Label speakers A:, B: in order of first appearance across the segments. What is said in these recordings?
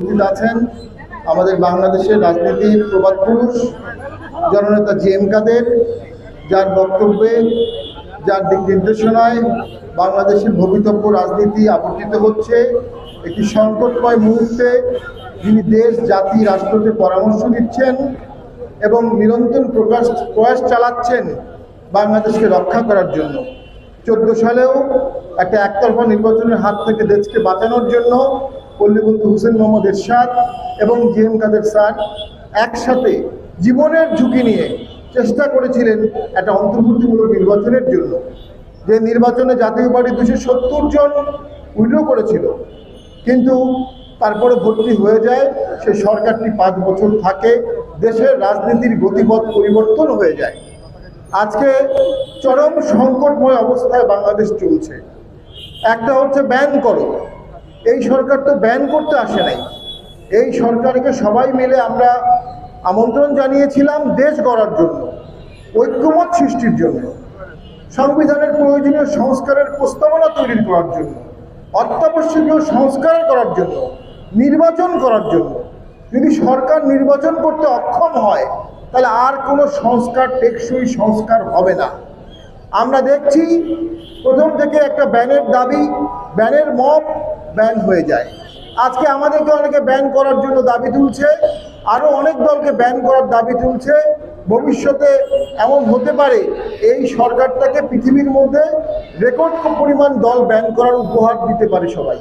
A: উপস্থিত আছেন আমাদের বাংলাদেশের রাজনীতির প্রবাদ পুরুষ, জননেতা জি এম কাদের, যার বক্তব্যে, যার দিক নির্দেশনায় বাংলাদেশের ভবিতব্য রাজনীতি আবর্তিত হচ্ছে। একটি সংকটময় মুহূর্তে যিনি দেশ, জাতি, রাষ্ট্রকে পরামর্শ দিচ্ছেন এবং নিরন্তর প্রকাশ, প্রয়াস চালাচ্ছেন বাংলাদেশকে রক্ষা করার জন্য। চোদ্দ সালেও একটা একতরফা নির্বাচনের হাত থেকে দেশকে বাঁচানোর জন্য পল্লীবন্ধু হুসেন মোহাম্মদ এরশাদ এবং জি এম কাদের স্যার একসাথে জীবনের ঝুঁকি নিয়ে চেষ্টা করেছিলেন একটা অন্তর্ভুক্তিমূলক নির্বাচনের জন্য। যে নির্বাচনে জাতীয় পার্টি দুশো সত্তর জন উইড্রো করেছিল, কিন্তু তারপরে ভর্তি হয়ে যায়, সে সরকারটি পাঁচ বছর থাকে, দেশের রাজনীতির গতিপথ পরিবর্তন হয়ে যায়। আজকে চরম সংকটময় অবস্থায় বাংলাদেশ চলছে। একটা হচ্ছে ব্যান করো। এই সরকার তো ব্যান করতে আসে নাই। এই সরকারকে সবাই মিলে আমরা আমন্ত্রণ জানিয়েছিলাম দেশ গড়ার জন্য, ঐক্যমত সৃষ্টির জন্য, সংবিধানের প্রয়োজনীয় সংস্কারের প্রস্তাবনা তৈরি করার জন্য, অত্যাবশ্যকীয় সংস্কার করার জন্য, নির্বাচন করার জন্য। যদি সরকার নির্বাচন করতে অক্ষম হয়, তাহলে আর কোনো সংস্কার টেকসই সংস্কার হবে না। আমরা দেখছি প্রথম থেকে একটা ব্যানের দাবি, ব্যানের মব ব্যান হয়ে যায়। আজকে আমাদেরকে অনেকে ব্যান করার জন্য দাবি তুলছে আরও অনেক দলকে ব্যান করার দাবি তুলছে। ভবিষ্যতে এমন হতে পারে এই সরকারটাকে পৃথিবীর মধ্যে রেকর্ড পরিমাণ দল ব্যান করার উপহার দিতে পারে সবাই,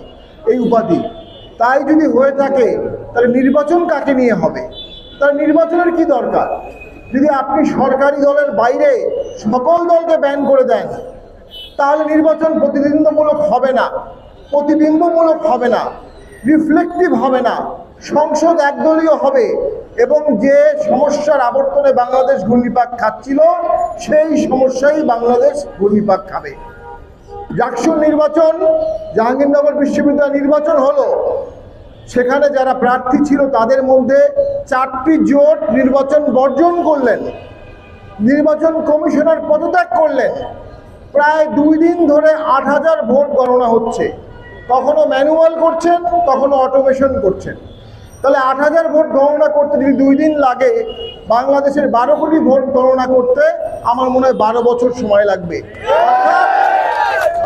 A: এই উপাধি। তাই যদি হয়ে থাকে, তাহলে নির্বাচন কাকে নিয়ে হবে? তাহলে নির্বাচনের কি দরকার? যদি আপনি সরকারি দলের বাইরে সকল দলকে ব্যান করে দেন, তাহলে নির্বাচন প্রতিদ্বন্দ্বমূলক হবে না, প্রতিবিম্বমূলক হবে না রিফ্লেকটিভ হবে না, সংসদ একদলীয় হবে এবং যে সমস্যার আবর্তনে বাংলাদেশ ঘূর্ণিপাক খাচ্ছিল, সেই সমস্যাই বাংলাদেশ ঘূর্ণিপাক খাবে। জাকসুর নির্বাচন, জাহাঙ্গীরনগর বিশ্ববিদ্যালয় নির্বাচন হলো সেখানে যারা প্রার্থী ছিল তাদের মধ্যে চারটি জোট নির্বাচন বর্জন করলেন। নির্বাচন কমিশনার পদত্যাগ করলেন। প্রায় দুই দিন ধরে আট হাজার ভোট গণনা হচ্ছে। কখনো ম্যানুয়াল করছেন, কখনো অটোমেশন করছেন। তাহলে আট হাজার ভোট গণনা করতে যদি দুই দিন লাগে, বাংলাদেশের বারো কোটি ভোট গণনা করতে আমার মনে হয় বারো বছর সময় লাগবে।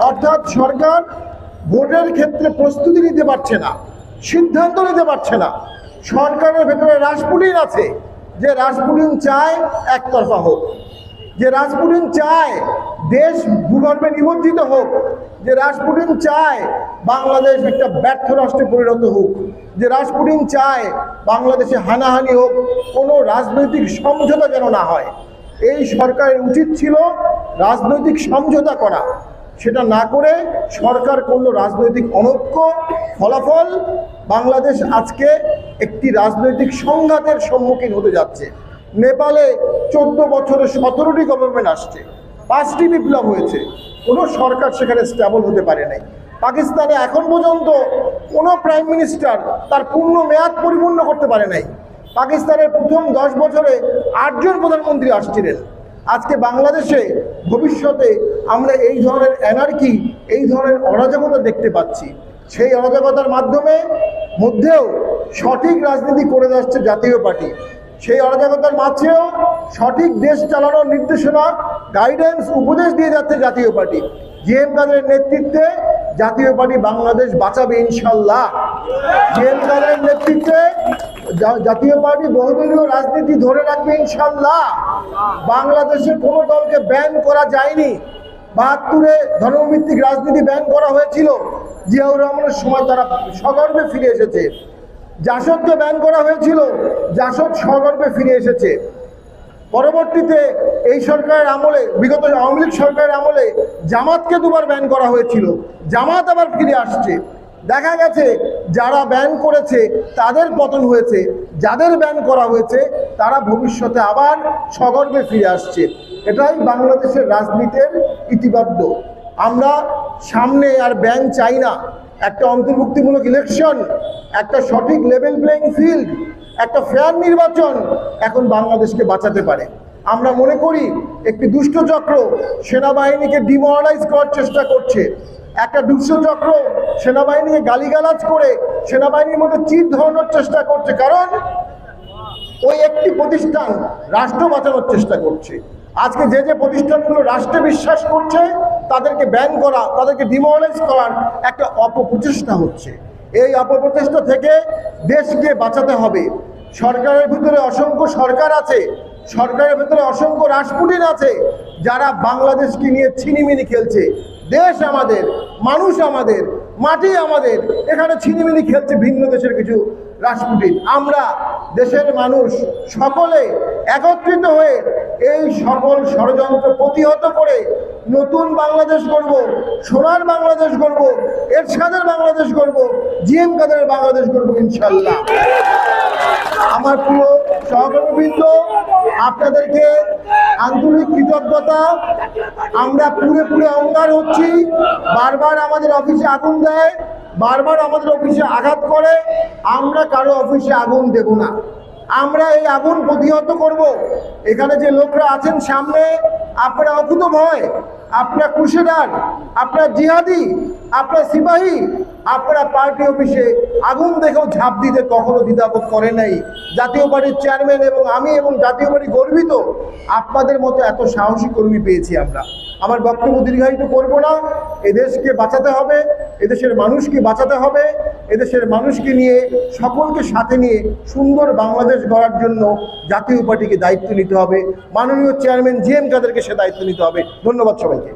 A: অর্থাৎ সরকার ভোটের ক্ষেত্রে প্রস্তুতি নিতে পারছে না। সিদ্ধান্ত নিতে পারছে না। সরকারের ভেতরে রাসপুটিন আছে, যে রাসপুটিন চায় একতরফা হোক। যে রাসপুটিন চায় দেশ ভূগর্ভে নিমজ্জিত হোক। যে রাসপুটিন চায় বাংলাদেশ একটা ব্যর্থ রাষ্ট্রে পরিণত হোক। যে রাসপুটিন চায় বাংলাদেশে হানাহানি হোক, কোনো রাজনৈতিক সমঝোতা যেন না হয়। এই সরকারের উচিত ছিল রাজনৈতিক সমঝোতা করা। সেটা না করে সরকার করল রাজনৈতিক অনৈক্য ফলাফল। বাংলাদেশ আজকে একটি রাজনৈতিক সংঘাতের সম্মুখীন হতে যাচ্ছে। নেপালে চোদ্দ বছরে সতেরোটি গভর্নমেন্ট আসছে। পাঁচটি বিপ্লব হয়েছে। কোনো সরকার সেখানে স্টেবল হতে পারে নাই। পাকিস্তানে এখন পর্যন্ত কোনো প্রাইম মিনিস্টার তার পূর্ণ মেয়াদ পরিপূর্ণ করতে পারে নাই। পাকিস্তানের প্রথম দশ বছরে আটজন প্রধানমন্ত্রী আসছিলেন। আজকে বাংলাদেশে ভবিষ্যতে আমরা এই ধরনের এনার্কি এই ধরনের অরাজকতা দেখতে পাচ্ছি। সেই অরাজকতার মাধ্যমে মধ্যেও সঠিক রাজনীতি করে যাচ্ছে জাতীয় পার্টি। সেই অরাজকতার মাঝেও সঠিক দেশ চালানোর নির্দেশনা গাইডেন্স উপদেশ দিয়ে যাচ্ছে জাতীয় পার্টি। জি এম কাদের নেতৃত্বে জাতীয় পার্টি বাংলাদেশ বাঁচাবে ইনশাল্লাহ। জি এম কাদের নেতৃত্বে জাতীয় পার্টি বহুদলীয় রাজনীতি ধরে রাখবে ইনশাল্লাহ। বাংলাদেশের কোনো দলকে ব্যান করা যায়নি। বাহাত্তরে ধর্মভিত্তিক রাজনীতি ব্যান করা হয়েছিল। জিয়াউর রহমানের সময় তারা সগর্বে ফিরে এসেছে। জাসদকে ব্যান করা হয়েছিল। জাসদ সগর্বে ফিরে এসেছে। পরবর্তীতে এই সরকারের আমলে, বিগত আওয়ামী লীগ সরকারের আমলে জামাতকে দুবার ব্যান করা হয়েছিল। জামাত আবার ফিরে আসছে। দেখা গেছে যারা ব্যান করেছে, তাদের পতন হয়েছে। যাদের ব্যান করা হয়েছে, তারা ভবিষ্যতে আবার সগর্বে ফিরে আসছে। এটাই বাংলাদেশের রাজনীতির ইতিবাদ্য। আমরা সামনে আর ব্যান চাই না। একটা অন্তর্ভুক্তিমূলক ইলেকশন একটা সঠিক লেভেল প্লেইং ফিল্ড একটা ফেয়ার নির্বাচন এখন বাংলাদেশকে বাঁচাতে পারে। আমরা মনে করি একটি দুষ্ট চক্র সেনাবাহিনীকে ডিমোরালাইজ করার চেষ্টা করছে। একটা দুষ্ট চক্র সেনাবাহিনীকে গালিগালাজ করে সেনাবাহিনীর মধ্যে চির ধরানোর চেষ্টা করছে, কারণ ওই একটি প্রতিষ্ঠান রাষ্ট্র বাঁচানোর চেষ্টা করছে। আজকে যে যে প্রতিষ্ঠানগুলো রাষ্ট্রে বিশ্বাস করছে, তাদেরকে ব্যান করা, তাদেরকে ডিমোরালাইজ করার একটা অপপ্রচেষ্টা হচ্ছে। এই অপপ্রচেষ্টা থেকে দেশকে বাঁচাতে হবে। সরকারের ভিতরে অসংখ্য সরকার আছে সরকারের ভেতরে অসংখ্য রাজপুটিন আছে যারা বাংলাদেশকে নিয়ে ছিনিমিনি খেলছে। দেশ আমাদের, মানুষ আমাদের, মাটি আমাদের, এখানে ছিনিমিনি খেলছে ভিন্ন দেশের কিছু রাষ্ট্রপুটিন আমরা দেশের মানুষ সকলে একত্রিত হয়ে এই সকল ষড়যন্ত্র প্রতিহত করে নতুন বাংলাদেশ করব সোনার বাংলাদেশ গড়ব, এরশাদের বাংলাদেশ গড়ব, জিএম কাদের বাংলাদেশ করব ইনশাল্লাহ আমার প্রিয় সহকর্মীবৃন্দ, আপনাদেরকে আন্তরিক কৃতজ্ঞতা। আমরা পুরে পুরে অঙ্গার হচ্ছি, বারবার আমাদের অফিসে আগুন দেয়। বারবার আমাদের অফিসে আঘাত করে, আমরা কারও অফিসে আগুন দেব না। আমরা এই আগুন প্রতিহত করব। এখানে যে লোকরা আছেন সামনে, আপনারা অকুত ভয় আপনার কুশেদার, আপনার জিহাদি, আপনার সিপাহী আপনারা পার্টি অফিসে আগুন দেখেও ঝাঁপ দিতে কখনো দ্বিধাবোধ করে নাই। জাতীয় পার্টির চেয়ারম্যান এবং আমি এবং জাতীয় পার্টি গর্বিত। আপনাদের মতো এত সাহসী কর্মী পেয়েছি আমরা। আমার বক্তব্য দীর্ঘায়িত করব না। এদেশকে বাঁচাতে হবে, এদেশের মানুষকে বাঁচাতে হবে, এদেশের মানুষকে নিয়ে, সকলকে সাথে নিয়ে সুন্দর বাংলাদেশ গড়ার জন্য জাতীয় পার্টিকে দায়িত্ব নিতে হবে। মাননীয় চেয়ারম্যান জি এম কাদেরকে সে দায়িত্ব নিতে হবে। ধন্যবাদ সবাইকে।